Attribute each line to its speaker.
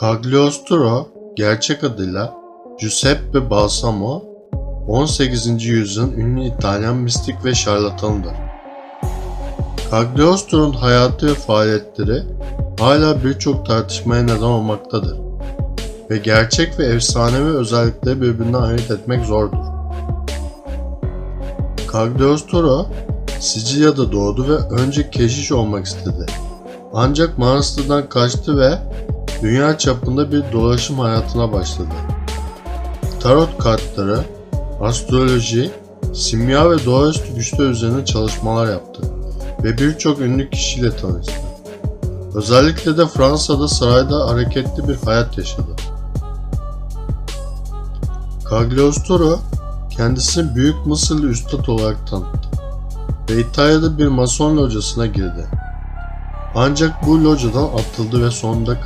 Speaker 1: Cagliostro, gerçek adıyla Giuseppe Balsamo, 18. yüzyılın ünlü İtalyan mistik ve şarlatanıdır. Cagliostro'nun hayatı ve faaliyetleri hala birçok tartışmaya neden olmaktadır ve gerçek ve efsanevi özellikleri birbirinden ayırt etmek zordur. Cagliostro, Sicilya'da doğdu ve önce keşiş olmak istedi. Ancak manastırdan kaçtı ve dünya çapında bir dolaşım hayatına başladı. Tarot kartları, astroloji, simya ve doğaüstü güçler üzerine çalışmalar yaptı ve birçok ünlü kişiyle tanıştı. Özellikle de Fransa'da sarayda hareketli bir hayat yaşadı. Cagliostro kendisini Büyük Mısırlı Üstad olarak tanıttı ve İtalya'da bir mason locasına girdi. Ancak bu locadan atıldı ve sonunda